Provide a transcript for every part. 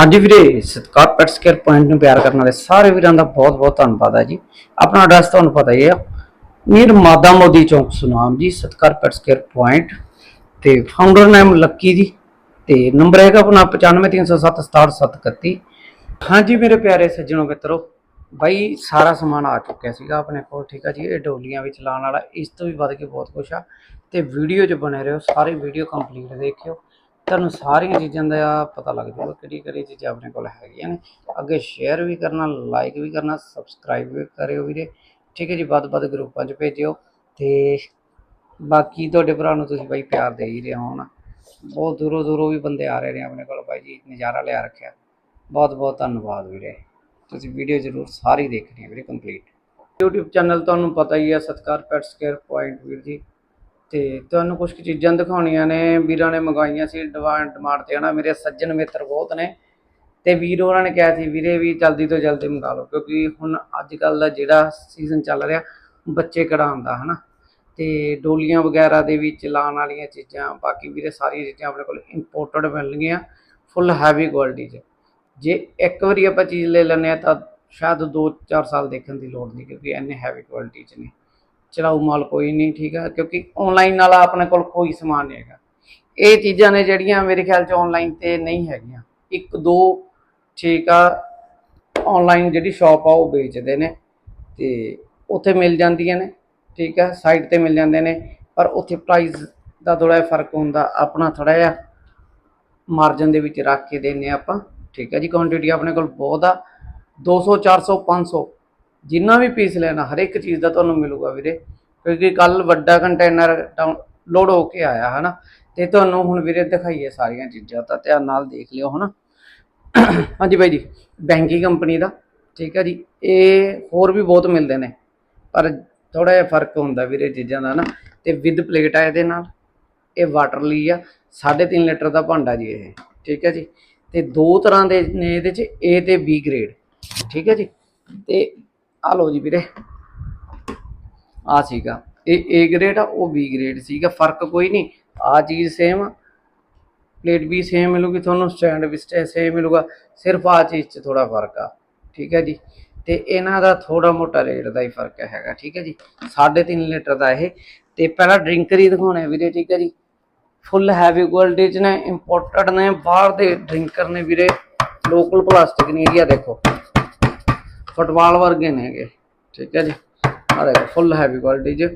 ਹਾਂਜੀ ਵੀਰੇ, ਸਤਕਾਰ ਪੈਟਸ ਕੇਅਰ ਪੁਆਇੰਟ ਨੂੰ ਪਿਆਰ ਕਰਨ ਵਾਲੇ ਸਾਰੇ ਵੀਰਾਂ ਦਾ ਬਹੁਤ ਬਹੁਤ ਧੰਨਵਾਦ ਹੈ ਜੀ। ਆਪਣਾ ਐਡਰੈਸ ਤੁਹਾਨੂੰ ਪਤਾ ਹੀ ਆ ਨੀਰ ਮਾਦਾ ਮੋਦੀ ਚੌਂਕ, Sunam ji, Satkar pets care point ਤੇ ਫਾਊਂਡਰ ਨੇਮ ਲੱਕੀ ਜੀ ਤੇ ਨੰਬਰ ਹੈਗਾ ਆਪਣਾ 9530767731 ਹਾਂਜੀ ਮੇਰੇ ਪਿਆਰੇ ਸੱਜਣੋ ਮਿੱਤਰੋ, ਬਾਈ ਸਾਰਾ ਸਮਾਨ ਆ ਚੁੱਕਿਆ ਸੀਗਾ ਆਪਣੇ ਕੋਲ, ਠੀਕ ਆ ਜੀ? ਇਹ ਡੋਲੀਆਂ ਵਿੱਚ ਲਾਉਣ ਵਾਲਾ, ਇਸ ਤੋਂ ਵੀ ਵੱਧ ਕੇ ਬਹੁਤ ਕੁਝ ਆ। ਤੇ ਵੀਡੀਓ 'ਚ ਬਣੇ ਰਹੋ, ਸਾਰੇ ਵੀਡੀਓ ਕੰਪਲੀਟ ਦੇਖਿਓ। ਤੁਹਾਨੂੰ ਸਾਰੀਆਂ ਚੀਜ਼ਾਂ ਦਾ ਪਤਾ ਲੱਗ ਜਾਊਗਾ ਕਿਹੜੀ ਕਿਹੜੀ ਚੀਜ਼ਾਂ ਆਪਣੇ ਕੋਲ ਹੈਗੀਆਂ ਨੇ। ਅੱਗੇ ਸ਼ੇਅਰ ਵੀ ਕਰਨਾ ਲਾਈਕ ਵੀ ਕਰਨਾ ਸਬਸਕ੍ਰਾਈਬ ਵੀ ਕਰਿਓ ਵੀਰੇ। ਠੀਕ ਹੈ ਜੀ, ਵੱਧ ਵੱਧ ਗਰੁੱਪਾਂ 'ਚ ਭੇਜਿਓ ਤੇ ਬਾਕੀ ਤੁਹਾਡੇ ਭਰਾ ਨੂੰ ਤੁਸੀਂ ਬਾਈ ਪਿਆਰ ਦੇ ਹੀ ਰਹੇ ਹੋ ਨਾ ਬਹੁਤ ਦੂਰੋਂ ਦੂਰੋਂ ਵੀ ਬੰਦੇ ਆ ਰਹੇ ਨੇ ਆਪਣੇ ਕੋਲ ਬਾਈ ਜੀ, ਨਜ਼ਾਰਾ ਲਿਆ ਰੱਖਿਆ। ਬਹੁਤ ਬਹੁਤ ਧੰਨਵਾਦ ਵੀਰੇ। ਤੁਸੀਂ ਵੀਡੀਓ ਜ਼ਰੂਰ ਸਾਰੀ ਦੇਖਣੀ ਹੈ ਵੀਰੇ ਕੰਪਲੀਟ YouTube ਚੈਨਲ ਤੁਹਾਨੂੰ ਪਤਾ ਹੀ ਹੈ, ਸਤਕਾਰ ਪੈਟਸ ਕੇਅਰ ਪੁਆਇੰਟ ਵੀਰ ਜੀ। ਤੇ ਤੁਹਾਨੂੰ ਕੁਝ ਕੁ ਚੀਜ਼ਾਂ ਦਿਖਾਉਣੀਆਂ ਨੇ, ਵੀਰਾਂ ਨੇ ਮੰਗਾਈਆਂ ਸੀ ਡਿਮਾਂਡ ਡਿਮਾਂਡ ਤੇ ਹਨਾ, ਮੇਰੇ ਸੱਜਣ ਮਿੱਤਰ ਬਹੁਤ ਨੇ ਤੇ ਵੀਰ ਉਹਨਾਂ ਨੇ ਕਿਹਾ ਸੀ, ਵੀਰੇ ਵੀ ਜਲਦੀ ਤੋਂ ਜਲਦੀ ਮੰਗਾ ਲਓ ਕਿਉਂਕਿ ਹੁਣ ਅੱਜ ਕੱਲ ਦਾ ਜਿਹੜਾ ਸੀਜ਼ਨ ਚੱਲ ਰਿਹਾ, ਬੱਚੇ ਕਢਾਉਣ ਦਾ ਹਨਾ ਤੇ ਡੋਲੀਆਂ ਵਗੈਰਾ ਦੇ ਵਿੱਚ ਲਾਉਣ ਵਾਲੀਆਂ ਚੀਜ਼ਾਂ, ਬਾਕੀ ਵੀਰੇ ਸਾਰੀਆਂ ਚੀਜ਼ਾਂ ਆਪਣੇ ਕੋਲ ਇੰਪੋਰਟਡ ਮਿਲਣਗੀਆਂ ਫੁੱਲ ਹੈਵੀ ਕੁਆਲਿਟੀ 'ਚ। ਜੇ ਇੱਕ ਵਾਰੀ ਆਪਾਂ ਚੀਜ਼ ਲੈ ਲੈਂਦੇ ਆ ਤਾਂ ਸ਼ਾਇਦ 2-4 ਸਾਲ ਦੇਖਣ ਦੀ ਲੋੜ ਨਹੀਂ ਕਿਉਂਕਿ ਇੰਨੇ ਹੈਵੀ ਕੁਆਲਿਟੀ 'ਚ ਨੇ। ਚਲਾਊ ਮਾਲ ਕੋਈ ਨਹੀਂ, ਠੀਕ ਆ? ਕਿਉਂਕਿ ਆਨਲਾਈਨ ਵਾਲਾ ਆਪਣੇ ਕੋਲ ਕੋਈ ਸਮਾਨ ਨਹੀਂ ਹੈਗਾ। ਇਹ ਚੀਜ਼ਾਂ ਨੇ ਜਿਹੜੀਆਂ ਮੇਰੇ ਖਿਆਲ 'ਚ ਆਨਲਾਈਨ ਤੇ ਨਹੀਂ ਹੈਗੀਆਂ। ਇੱਕ, ਦੋ, ਠੀਕ ਆ ਆਨਲਾਈਨ ਜਿਹੜੀ ਸ਼ਾਪ ਆ ਉਹ ਵੇਚਦੇ ਨੇ ਤੇ ਉੱਥੇ ਮਿਲ ਜਾਂਦੀਆਂ ਨੇ, ਠੀਕ ਆ? ਸਾਈਟ ਤੇ ਮਿਲ ਜਾਂਦੇ ਨੇ, ਪਰ ਉੱਥੇ ਪ੍ਰਾਈਸ ਦਾ ਥੋੜਾ ਜਿਹਾ ਫ਼ਰਕ ਹੁੰਦਾ। ਆਪਣਾ ਥੋੜਾ ਜਿਹਾ ਮਾਰਜਨ ਦੇ ਵਿੱਚ ਰੱਖ ਕੇ ਦਿੰਨੇ ਆ ਆਪਾਂ, ਠੀਕ ਹੈ ਜੀ? ਕੁਆਂਟੀਟੀ ਆਪਣੇ ਕੋਲ ਬਹੁਤ ਆ। 200 400 500 ਜਿੰਨਾ ਵੀ ਪੀਸ ਲੈਣਾ ਹਰ ਇੱਕ ਚੀਜ਼ ਦਾ ਤੁਹਾਨੂੰ ਮਿਲੂਗਾ ਵੀਰੇ। ਕਿਉਂਕਿ ਕੱਲ ਵੱਡਾ ਕੰਟੇਨਰ ਲੋਡ ਹੋ ਕੇ ਆਇਆ, ਹਨਾ? ਤੇ ਤੁਹਾਨੂੰ ਹੁਣ ਵੀਰੇ ਦਿਖਾਈਏ ਸਾਰੀਆਂ ਚੀਜ਼ਾਂ ਤਾਂ ਧਿਆਨ ਨਾਲ ਦੇਖ ਲਿਓ, ਹਨਾ? ਹਾਂਜੀ ਬਾਈ ਜੀ, ਬੈਂਕੀ ਕੰਪਨੀ ਦਾ, ਠੀਕ ਹੈ ਜੀ। ਇਹ ਹੋਰ ਵੀ ਬਹੁਤ ਮਿਲਦੇ ਨੇ, ਪਰ ਥੋੜਾ ਜਿਹਾ ਫ਼ਰਕ ਹੁੰਦਾ ਵੀਰੇ ਚੀਜ਼ਾਂ ਦਾ ਨਾ ਤੇ ਵਿਦ ਪਲੇਟ ਆ ਇਹਦੇ ਨਾਲ, ਇਹ ਵਾਟਰ ਲਈ ਆ 3.5 ਲੀਟਰ ਦਾ ਭਾਂਡਾ ਜੀ ਇਹ, ਠੀਕ ਹੈ ਜੀ। ਤੇ ਦੋ ਤਰ੍ਹਾਂ ਦੇ ਨੇ ਇਹਦੇ ਚ, A ਤੇ B ਗ੍ਰੇਡ ਠੀਕ ਹੈ ਜੀ। ਤੇ ਆ ਲਓ ਜੀ ਵੀਰੇ। ਆ ਸੀਗਾ। ਇਹ A ਗ੍ਰੇਡ ਆ, ਉਹ B ਗ੍ਰੇਡ ਸੀਗਾ। ਫ਼ਰਕ ਕੋਈ ਨਹੀਂ। ਆ ਚੀਜ਼ ਸੇਮ ਪਲੇਟ ਵੀ ਸੇਮ ਮਿਲੂਗੀ ਤੁਹਾਨੂੰ ਸਟੈਂਡ ਵੀ ਸੇਮ ਮਿਲੂਗਾ। ਸਿਰਫ ਆ ਚੀਜ਼ 'ਚ ਥੋੜਾ ਫ਼ਰਕ ਆ। ਠੀਕ ਹੈ ਜੀ? ਤੇ ਇਹਨਾਂ ਦਾ ਥੋੜਾ ਮੋਟਾ ਰੇਟ ਦਾ ਹੀ ਫ਼ਰਕ ਹੈਗਾ। ਠੀਕ ਹੈ ਜੀ? 3.5 ਲੀਟਰ ਦਾ ਇਹ। ਤੇ ਪਹਿਲਾਂ ਡਰਿੰਕਰ ਹੀ ਦਿਖਾਉਣੇ ਵੀਰੇ, ਠੀਕ ਹੈ ਜੀ? ਫੁੱਲ ਹੈਵੀ ਕੁਆਲਿਟੀ ਚ ਨੇ ਇੰਪੋਰਟਡ ਨੇ, ਬਾਹਰ ਦੇ ਡਰਿੰਕਰ ਨੇ ਵੀਰੇ। ਲੋਕਲ ਪਲਾਸਟਿਕ ਨਹੀਂ ਹੈਗੀ ਆ ਦੇਖੋ। ਫੁੱਟਬਾਲ ਵਰਗੇ ਨੇ ਹੈਗੇ ਠੀਕ ਹੈ ਜੀ? ਆ ਦੇਖੋ ਫੁੱਲ ਹੈਵੀ ਕੁਆਲਿਟੀ ਚ।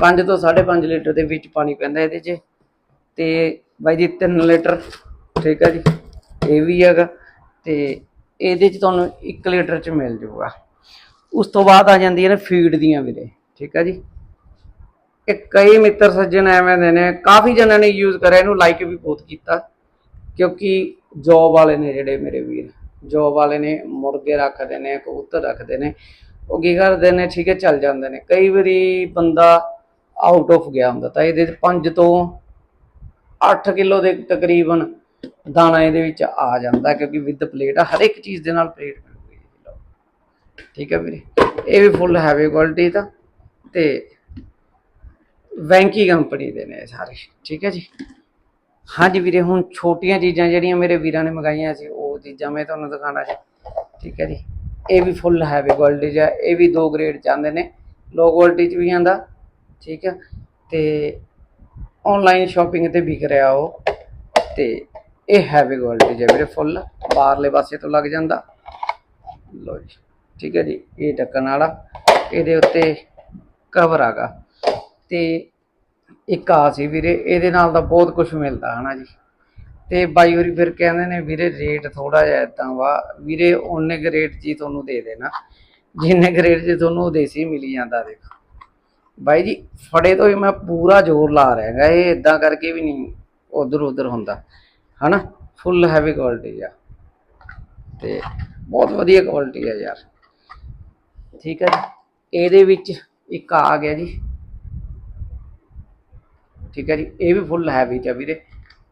5 ਤੋਂ 5.5 ਲੀਟਰ ਦੇ ਵਿੱਚ ਪਾਣੀ ਪੈਂਦਾ ਇਹਦੇ 'ਚ। ਤੇ ਬਾਈ ਜੀ 3 ਲੀਟਰ। ਠੀਕ ਹੈ ਜੀ? ਇਹ ਵੀ ਹੈਗਾ। ਤੇ ਇਹਦੇ 'ਚ ਤੁਹਾਨੂੰ 1 ਲੀਟਰ 'ਚ ਮਿਲ ਜਾਊਗਾ ਉਸ ਤੋਂ ਬਾਅਦ ਆ ਜਾਂਦੀਆਂ ਨੇ ਫੀਡ ਦੀਆਂ ਵੀਰੇ। ਠੀਕ ਹੈ ਜੀ? ਇਹ ਕਈ ਮਿੱਤਰ ਸੱਜਣ ਐਵੇਂ ਦੇ ਨੇ। ਕਾਫੀ ਜਣਾਂ ਨੇ ਯੂਜ਼ ਕਰਿਆ, ਇਹਨੂੰ ਲਾਈਕ ਵੀ ਬਹੁਤ ਕੀਤਾ। ਕਿਉਂਕਿ ਜੌਬ ਵਾਲੇ ਨੇ ਜਿਹੜੇ ਮੇਰੇ ਵੀਰ। ਜੌਬ ਵਾਲੇ ਨੇ ਮੁਰਗੇ ਰੱਖਦੇ ਨੇ, ਕਬੂਤਰ ਰੱਖਦੇ ਨੇ, ਉਹ ਕੀ ਕਰਦੇ ਨੇ, ਠੀਕ ਹੈ, ਚੱਲ ਜਾਂਦੇ ਨੇ। ਕਈ ਵਾਰੀ ਬੰਦਾ ਆਊਟ ਆਫ ਗਿਆ ਹੁੰਦਾ, ਤਾਂ ਇਹਦੇ 5 ਤੋਂ 8 ਕਿਲੋ ਦੇ ਤਕਰੀਬਨ ਦਾਣਾ ਇਹਦੇ ਵਿੱਚ ਆ ਜਾਂਦਾ, ਕਿਉਂਕਿ ਵਿਦ ਪਲੇਟ ਆ, ਹਰ ਇੱਕ ਚੀਜ਼ ਦੇ ਨਾਲ ਪਲੇਟ ਮਿਲੂਗੀ ਜੀ, ਲਓ। ਠੀਕ ਹੈ ਵੀਰੇ। ਇਹ ਵੀ ਫੁੱਲ ਹੈਵੀ ਕੁਆਲਿਟੀ ਦਾ ਤੇ ਵੈਂਕੀ ਕੰਪਨੀ ਦੇ ਨੇ ਇਹ ਸਾਰੇ। ਠੀਕ ਹੈ ਜੀ। ਹਾਂਜੀ ਵੀਰੇ, ਹੁਣ ਛੋਟੀਆਂ ਚੀਜ਼ਾਂ ਜਿਹੜੀਆਂ ਮੇਰੇ ਵੀਰਾਂ ਨੇ ਮੰਗਾਈਆਂ ਸੀ ਉਹ ਚੀਜ਼ਾਂ ਮੈਂ ਤੁਹਾਨੂੰ ਦਿਖਾਣਾ ਜੀ। ਠੀਕ ਹੈ ਜੀ। ਇਹ ਵੀ ਫੁੱਲ ਹੈਵੀ ਕੁਆਲਿਟੀ ਚ ਹੈ ਇਹ ਵੀ ਦੋ ਗ੍ਰੇਡ ਚ ਆਉਂਦੇ ਨੇ। ਲੋ ਕੁਆਲਿਟੀ ਚ ਵੀ ਆਂਦਾ ਠੀਕ ਹੈ ਤੇ ਆਨਲਾਈਨ ਸ਼ਾਪਿੰਗ ਤੇ ਵਿਕ ਰਿਹਾ ਉਹ। ਤੇ ਇਹ ਹੈਵੀ ਕੁਆਲਿਟੀ ਚ ਹੈ ਵੀਰੇ ਫੁੱਲ ਬਾਹਰਲੇ ਪਾਸੇ ਤੋਂ ਲੱਗ ਜਾਂਦਾ। ਲੋ ਜੀ, ਠੀਕ ਹੈ ਜੀ। ਇਹ ਢੱਕਣ ਵਾਲਾ, ਇਹਦੇ ਉੱਤੇ ਕਵਰ ਆਗਾ ਤੇ ਇੱਕ ਆ ਸੀ ਵੀਰੇ, ਇਹਦੇ ਨਾਲ ਤਾਂ ਬਹੁਤ ਕੁਝ ਮਿਲਦਾ, ਹਨਾ ਜੀ। ਤੇ ਬਾਈ ਹੋਰੀ ਫਿਰ ਕਹਿੰਦੇ ਨੇ, ਵੀਰੇ ਰੇਟ ਥੋੜਾ ਜਿਹਾ ਇਦਾਂ ਵਾ। ਵੀਰੇ ਉਹਨੇ ਕੁ ਰੇਟ 'ਚ ਹੀ ਤੁਹਾਨੂੰ ਦੇ ਦੇਣਾ। ਜਿੰਨੇ ਕੁ ਰੇਟ 'ਚ ਤੁਹਾਨੂੰ ਦੇਸੀ ਮਿਲੀ ਜਾਂਦਾ, ਦੇਖ। ਬਾਈ ਜੀ, ਫੜੇ ਤੋਂ ਹੀ ਮੈਂ ਪੂਰਾ ਜ਼ੋਰ ਲਾ ਰਿਹਾ ਹੈਗਾ। ਇਹ ਇਦਾਂ ਕਰਕੇ ਵੀ ਨਹੀਂ ਉਧਰ ਉਧਰ ਹੁੰਦਾ। ਹਨਾ? ਫੁੱਲ ਹੈਵੀ ਕੁਆਲਿਟੀ ਆ। ਤੇ ਬਹੁਤ ਵਧੀਆ ਕੁਆਲਿਟੀ ਆ ਯਾਰ। ਠੀਕ ਹੈ ਜੀ? ਇਹਦੇ ਵਿੱਚ ਇੱਕ ਆ ਗਿਆ ਜੀ। ਠੀਕ ਹੈ ਜੀ? ਇਹ ਵੀ ਫੁੱਲ ਹੈਵੀ ਚ ਆ ਵੀਰੇ।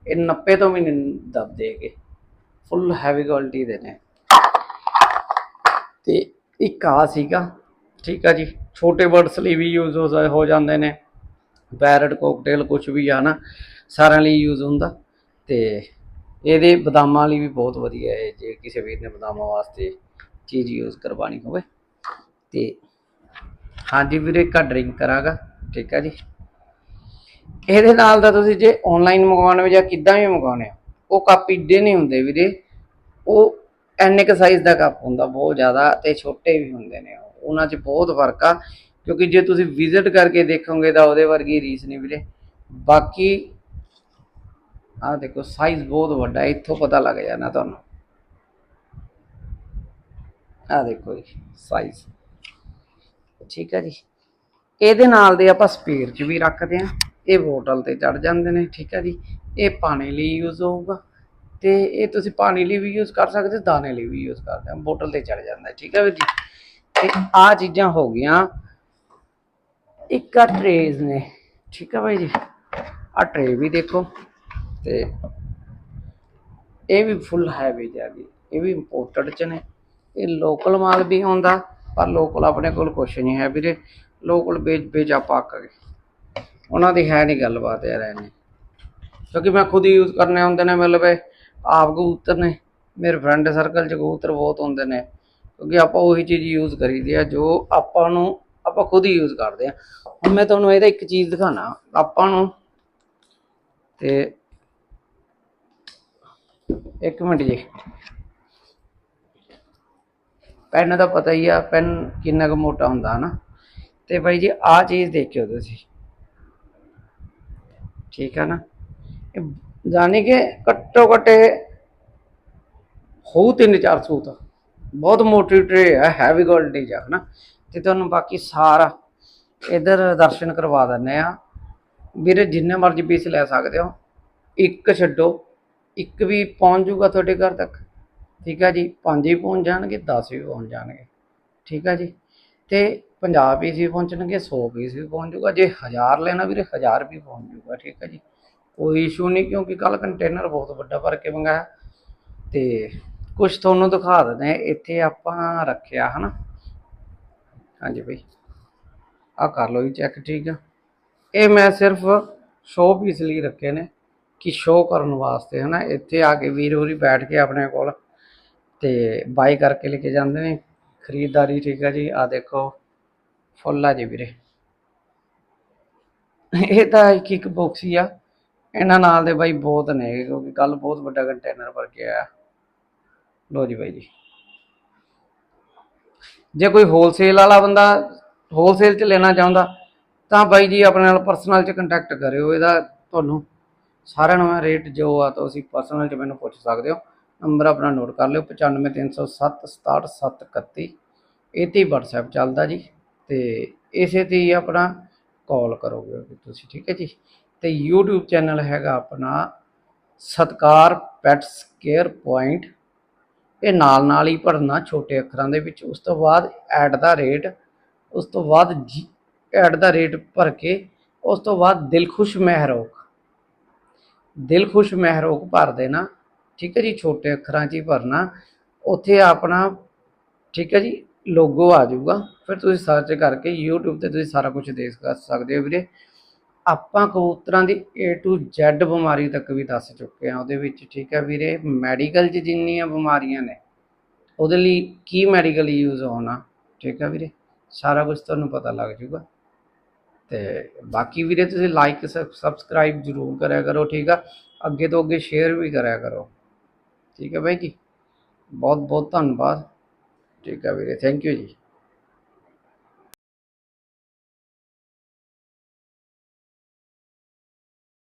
ਇਹ 90 ਤੋਂ ਵੀ ਨਹੀਂ ਦੱਬਦੇ ਹੈਗੇ। ਫੁੱਲ ਹੈਵੀ ਕੁਆਲਿਟੀ ਦੇ ਨੇ। ਤੇ ਇੱਕ ਆ ਸੀਗਾ, ਠੀਕ ਆ ਜੀ। ਛੋਟੇ ਬਰਡਸ ਲਈ ਵੀ ਯੂਜ਼ ਹੋ ਜਾ- ਹੋ ਜਾਂਦੇ ਨੇ। ਪੈਰਟ ਕੋਕਟੇਲ ਕੁਝ ਵੀ ਆ ਨਾ, ਸਾਰਿਆਂ ਲਈ ਯੂਜ਼ ਹੁੰਦਾ। ਤੇ ਇਹਦੇ ਬਦਾਮਾਂ ਲਈ ਵੀ ਬਹੁਤ ਵਧੀਆ ਹੈ, ਜੇ ਕਿਸੇ ਵੀਰ ਨੇ ਬਦਾਮਾਂ ਵਾਸਤੇ ਚੀਜ਼ ਯੂਜ਼ ਕਰਵਾਣੀ ਹੋਵੇ। ਤੇ ਹਾਂਜੀ ਵੀਰੇ, ਇੱਕ ਡਰਿੰਕ ਕਰਾਂਗਾ। ਠੀਕ ਆ ਜੀ। ਇਹਦੇ ਨਾਲ ਦਾ ਤੁਸੀਂ ਜੇ ਆਨਲਾਈਨ ਮੰਗਵਾਉਣੇ ਜਾਂ ਕਿੱਦਾਂ ਵੀ ਮੰਗਵਾਉਣੇ ਆ ਉਹ ਕੱਪ ਇੱਡੇ ਨਹੀਂ ਹੁੰਦੇ ਵੀਰੇ। ਉਹ ਐਨੇ ਕ ਸਾਈਜ਼ ਦਾ ਕੱਪ ਹੁੰਦਾ, ਬਹੁਤ ਜ਼ਿਆਦਾ ਤੇ ਛੋਟੇ ਵੀ ਹੁੰਦੇ ਨੇ ਉਹਨਾਂ 'ਚ ਬਹੁਤ ਫ਼ਰਕ ਆ, ਕਿਉਂਕਿ ਜੇ ਤੁਸੀਂ ਵਿਜ਼ਿਟ ਕਰਕੇ ਦੇਖੋਗੇ ਤਾਂ ਉਹਦੇ ਵਰਗੀ ਰੀਸ ਨਹੀਂ ਵੀਰੇ। ਬਾਕੀ ਆਹ ਦੇਖੋ ਸਾਈਜ਼ ਬਹੁਤ ਵੱਡਾ, ਇੱਥੋਂ ਪਤਾ ਲੱਗ ਜਾਣਾ ਤੁਹਾਨੂੰ। ਆਹ ਦੇਖੋ ਜੀ ਸਾਈਜ਼ ਠੀਕ ਹੈ ਜੀ। ਇਹਦੇ ਨਾਲ ਦੇ ਆਪਾਂ ਸਪੇਅਰ 'ਚ ਵੀ ਰੱਖਦੇ ਆ। ਇਹ ਬੋਟਲ ਤੇ ਚੜ ਜਾਂਦੇ ਨੇ, ਠੀਕ ਹੈ ਜੀ। ਇਹ ਪਾਣੀ ਲਈ ਯੂਜ਼ ਹੋਊਗਾ ਤੇ ਇਹ ਤੁਸੀਂ ਪਾਣੀ ਲਈ ਵੀ ਯੂਜ਼ ਕਰ ਸਕਦੇ ਹੋ ਦਾਣੇ ਲਈ ਵੀ ਯੂਜ਼ ਕਰਦੇ ਆ ਬੋਟਲ ਤੇ ਚੜ ਜਾਂਦਾ ਠੀਕ ਹੈ ਵੀਰ ਜੀ। ਤੇ ਆ ਚੀਜ਼ਾਂ ਹੋ ਗਈਆਂ, ਇੱਕ ਆ ਟਰੇਜ਼ ਨੇ, ਠੀਕ ਹੈ ਭਾਈ ਜੀ। ਆ ਟਰੇ ਵੀ ਦੇਖੋ ਤੇ ਇਹ ਵੀ ਫੁੱਲ ਹੈਵੀ ਆ ਗਈ ਇਹ ਵੀ ਇੰਪੋਰਟਡ ਚ ਨੇ। ਇਹ ਲੋਕਲ ਮਾਲ ਵੀ ਆਉਂਦਾ ਪਰ ਲੋਕਲ ਆਪਣੇ ਕੋਲ ਕੁਛ ਨਹੀਂ ਹੈ ਵੀਰੇ। ਲੋਕਲ ਵੇਚ ਵੇਚ ਆਪਾਂ ਅੱਕ ਗਏ ਉਹਨਾਂ ਦੀ ਹੈ ਨਹੀਂ ਗੱਲਬਾਤ ਯਾਰ ਐਨੇ। ਕਿਉਂਕਿ ਮੈਂ ਖੁਦ ਯੂਜ਼ ਕਰਨੇ ਹੁੰਦੇ ਨੇ, ਮਤਲਬ ਇਹ ਆਪ ਕਬੂਤਰ ਨੇ, ਮੇਰੇ ਫਰੈਂਡ ਸਰਕਲ ਚ ਕਬੂਤਰ ਬਹੁਤ ਹੁੰਦੇ ਨੇ। ਕਿਉਂਕਿ ਆਪਾਂ ਉਹੀ ਚੀਜ਼ ਯੂਜ਼ ਕਰੀਦੀ ਆ, ਜੋ ਆਪਾਂ ਨੂੰ, ਆਪਾਂ ਖੁਦ ਹੀ ਯੂਜ਼ ਕਰਦੇ ਆ। ਹੁਣ ਮੈਂ ਤੁਹਾਨੂੰ ਇਹਦਾ ਇੱਕ ਚੀਜ਼ ਦਿਖਾਣਾ ਆਪਾਂ ਨੂੰ ਤੇ ਇੱਕ ਮਿੰਟ ਜੀ। ਪੈਨ ਦਾ ਪਤਾ ਹੀ ਆ ਪੈਨ ਕਿੰਨਾ ਕੁ ਮੋਟਾ ਹੁੰਦਾ ਨਾ ਤੇ ਬਾਈ ਜੀ, ਆਹ ਚੀਜ਼ ਦੇਖਿਓ ਤੁਸੀਂ। ਠੀਕ ਹੈ ਨਾ? ਇਹ ਜਾਣੀ ਕਿ ਘੱਟੋ ਘੱਟ ਹੋਊ ਤਿੰਨ ਚਾਰ ਸੂਤ। ਬਹੁਤ ਮੋਟੀ ਟਰੇ ਹੈ ਹੈਵੀ ਕੁਆਲਿਟੀ ਚ ਹਨਾ? ਤੇ ਤੁਹਾਨੂੰ ਬਾਕੀ ਸਾਰਾ ਇਧਰ ਦਰਸ਼ਨ ਕਰਵਾ ਦਿੰਨੇ ਆ। ਵੀਰੇ, ਜਿੰਨੇ ਮਰਜ਼ੀ ਪੀਸ ਲੈ ਸਕਦੇ ਹੋ। ਇੱਕ ਛੱਡੋ। ਇੱਕ ਵੀ ਪਹੁੰਚ ਜਾਊਗਾ ਤੁਹਾਡੇ ਘਰ ਤੱਕ। ਠੀਕ ਹੈ ਜੀ? ਪੰਜ ਹੀ ਪਹੁੰਚ ਜਾਣਗੇ 10 ਵੀ ਪਹੁੰਚ ਜਾਣਗੇ। ਠੀਕ ਹੈ ਜੀ? ਤੇ 50 ਪੀਸ ਵੀ ਪਹੁੰਚਣਗੇ 100 ਪੀਸ ਵੀ ਪਹੁੰਚ ਜਾਊਗਾ, ਜੇ 1000 ਲੈਣਾ ਵੀਰੇ 1000 ਵੀ ਪਹੁੰਚ ਜਾਊਗਾ, ਠੀਕ ਹੈ ਜੀ। ਕੋਈ ਇਸ਼ੂ ਨਹੀਂ, ਕਿਉਂਕਿ ਕੱਲ ਕੰਟੇਨਰ ਬਹੁਤ ਵੱਡਾ ਭਰ ਕੇ ਮੰਗਾਇਆ। ਤੇ ਕੁਝ ਤੁਹਾਨੂੰ ਦਿਖਾ ਦਿੰਦੇ ਹਾਂ। ਇੱਥੇ ਆਪਾਂ ਰੱਖਿਆ, ਹਨਾ। ਹਾਂਜੀ ਬਈ। ਆ ਕਰ ਲਓ ਜੀ ਚੈੱਕ ਠੀਕ ਆ। ਇਹ ਮੈਂ ਸਿਰਫ ਸ਼ੋਅ ਪੀਸ ਲਈ ਰੱਖੇ ਨੇ, ਕਿ ਸ਼ੋਅ ਕਰਨ ਵਾਸਤੇ, ਹਨਾ। ਇੱਥੇ ਆ ਕੇ ਵੀਰ ਹੋਰੀ ਬੈਠ ਕੇ ਆਪਣੇ ਕੋਲ ਤੇ ਬਾਈ ਕਰਕੇ ਲੈ ਕੇ ਜਾਂਦੇ ਨੇ। ਖਰੀਦਦਾਰੀ, ਠੀਕ ਆ ਜੀ। ਆ ਦੇਖੋ। ਫੁੱਲ ਆ ਜੀ ਵੀਰੇ। ਇਹ ਤਾਂ ਇੱਕ ਇੱਕ ਬਾਕਸ ਹੀ ਆ। ਇਹਨਾਂ ਨਾਲ ਦੇ ਬਾਈ ਬਹੁਤ ਨੇ, ਕਿਉਂਕਿ ਕੱਲ ਬਹੁਤ ਵੱਡਾ ਕੰਟੇਨਰ ਭਰ ਕੇ ਆਇਆ। ਲੋ ਜੀ ਬਾਈ ਜੀ। ਜੇ ਕੋਈ ਹੋਲਸੇਲ ਵਾਲਾ ਬੰਦਾ ਹੋਲਸੇਲ 'ਚ ਲੈਣਾ ਚਾਹੁੰਦਾ, ਤਾਂ ਬਾਈ ਜੀ ਆਪਣੇ ਨਾਲ ਪਰਸਨਲ 'ਚ ਕੰਟੈਕਟ ਕਰਿਓ। ਇਹਦਾ ਤੁਹਾਨੂੰ ਸਾਰਿਆਂ ਨੂੰ ਰੇਟ ਜੋ ਆ ਤੁਸੀਂ ਪਰਸਨਲ 'ਚ ਮੈਨੂੰ ਪੁੱਛ ਸਕਦੇ ਹੋ। ਨੰਬਰ ਆਪਣਾ ਨੋਟ ਕਰ ਲਿਓ 95307 67731 ਇਹ ਤੇ ਹੀ WhatsApp ਚੱਲਦਾ ਜੀ। ਤੇ ਇਸੇ ਤੇ ਹੀ ਆਪਣਾ ਕਾਲ ਕਰੋਗੇ ਤੁਸੀਂ, ਠੀਕ ਹੈ ਜੀ। ਤੇ YouTube ਚੈਨਲ ਹੈਗਾ ਆਪਣਾ ਸਤਕਾਰ ਪੈਟਸ ਕੇਅਰ ਪੁਆਇੰਟ ਇਹ ਨਾਲ ਨਾਲ ਹੀ ਭਰਨਾ ਛੋਟੇ ਅੱਖਰਾਂ ਦੇ ਵਿੱਚ। ਉਸ ਤੋਂ ਬਾਅਦ ਐਟ ਦਾ ਰੇਟ ਉਸ ਤੋਂ ਬਾਅਦ ਜੀ ਐਡ ਦਾ ਰੇਟ ਭਰ ਕੇ, ਉਸ ਤੋਂ ਬਾਅਦ ਦਿਲ ਖੁਸ਼ ਮਹਿਰੋਕ ਦਿਲ ਖੁਸ਼ ਮਹਿਰੋਕ ਭਰ ਦੇਣਾ, ਠੀਕ ਹੈ ਜੀ, ਛੋਟੇ ਅੱਖਰਾਂ 'ਚ ਹੀ ਭਰਨਾ। ਉੱਥੇ ਆਪਣਾ, ਠੀਕ ਹੈ ਜੀ ਲੋਗੋ ਆ ਜਾਊਗਾ। ਫਿਰ ਤੁਸੀਂ ਸਰਚ ਕਰਕੇ YouTube ਤੇ ਤੁਸੀਂ ਸਾਰਾ ਕੁਝ ਦੇਖ ਸਕਦੇ ਹੋ ਵੀਰੇ। ਆਪਾਂ ਕਬੂਤਰਾਂ ਦੀ A to Z ਬਿਮਾਰੀ ਤੱਕ ਵੀ ਦੱਸ ਚੁੱਕੇ ਆ ਉਹਦੇ ਵਿੱਚ, ਠੀਕ ਹੈ ਵੀਰੇ। ਮੈਡੀਕਲ 'ਚ ਜਿੰਨੀਆਂ ਬਿਮਾਰੀਆਂ ਨੇ, ਉਹਦੇ ਲਈ ਕੀ ਮੈਡੀਕਲ ਯੂਜ਼ ਹੋਣਾ, ਠੀਕ ਹੈ ਵੀਰੇ। ਸਾਰਾ ਕੁਝ ਤੁਹਾਨੂੰ ਪਤਾ ਲੱਗ ਜਾਊਗਾ। ਤੇ ਬਾਕੀ ਵੀਰੇ ਤੁਸੀਂ ਲਾਈਕ ਸਬਸਕ੍ਰਾਈਬ ਜ਼ਰੂਰ ਕਰਿਆ ਕਰੋ, ਠੀਕ ਆ। ਅੱਗੇ ਤੋਂ ਅੱਗੇ ਸ਼ੇਅਰ ਵੀ ਕਰਿਆ ਕਰੋ। ਠੀਕ ਹੈ ਬਾਈ ਜੀ। ਬਹੁਤ ਬਹੁਤ ਧੰਨਵਾਦ। ਠੀਕ ਆ ਵੀਰੇ ਥੈਂਕ ਯੂ ਜੀ।